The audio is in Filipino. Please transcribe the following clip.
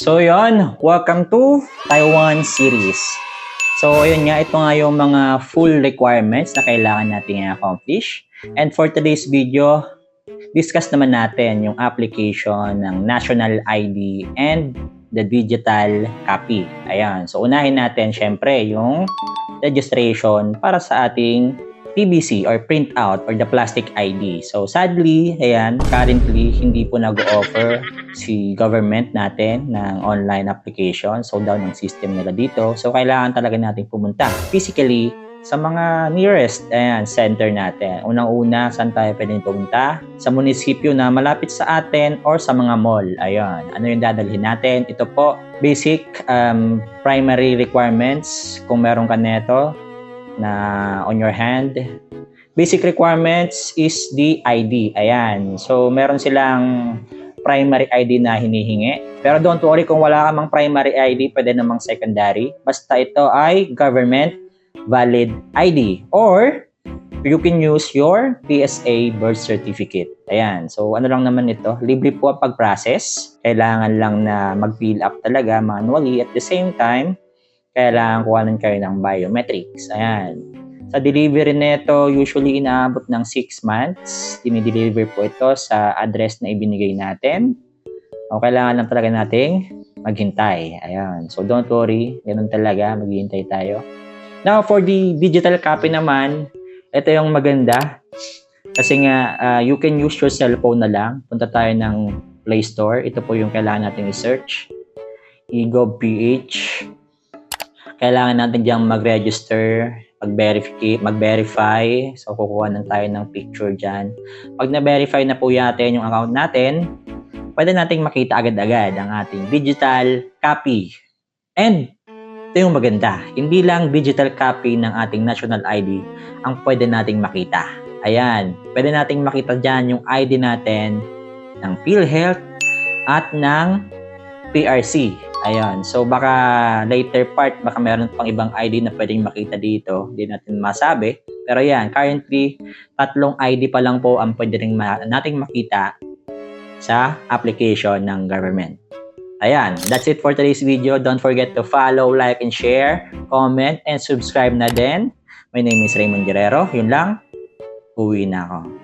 So yon, welcome to Taiwan series. So ayun nga, ito nga yung mga full requirements na kailangan natin i-accomplish. And for today's video, discuss naman natin yung application ng national ID and the digital copy. Ayan, so unahin natin syempre yung registration para sa ating PBC or printout or the plastic ID. So sadly, ayan, currently hindi po nag-offer si government natin ng online application. So down ang system nila dito. So kailangan talaga natin pumunta physically sa mga nearest ayan, center natin. Unang-una, saan tayo pwedeng pumunta? Sa munisipyo na malapit sa atin or sa mga mall. Ayun. Ano yung dadalhin natin? Ito po, basic um, primary requirements. Kung meron ka neto, na on your hand. Basic requirements is the ID. Ayan. So, meron silang primary ID na hinihingi. Pero don't worry kung wala ka mang primary ID, pwede namang secondary. Basta ito ay government valid ID. Or, you can use your PSA birth certificate. Ayan. So, ano lang naman ito? Libre po ang pag-process. Kailangan lang na mag-fill up talaga manually. At the same time, kailangan kuhanan kayo ng biometrics. Ayan. Sa delivery nito, usually inaabot ng 6 months. Dinideliver po ito sa address na ibinigay natin. O kailangan lang talaga nating maghintay. Ayan. So don't worry, ganun talaga, maghihintay tayo. Now, for the digital copy naman, ito yung maganda. Kasi nga, uh, you can use your cellphone na lang. Punta tayo ng Play Store. Ito po yung kailangan natin i-search. eGovPH kailangan natin diyang mag-register, mag-verify, mag-verify. So, kukuha na tayo ng picture dyan. Pag na-verify na po natin yung account natin, pwede nating makita agad-agad ang ating digital copy. And, ito yung maganda. Hindi lang digital copy ng ating national ID ang pwede nating makita. Ayan, pwede nating makita dyan yung ID natin ng PhilHealth at ng PRC. Ayan. So, baka later part, baka meron pang ibang ID na pwedeng makita dito. Hindi natin masabi. Pero yan, currently, tatlong ID pa lang po ang pwede rin ma- nating makita sa application ng government. Ayan, that's it for today's video. Don't forget to follow, like, and share, comment, and subscribe na din. My name is Raymond Guerrero. Yun lang. Uwi na ako.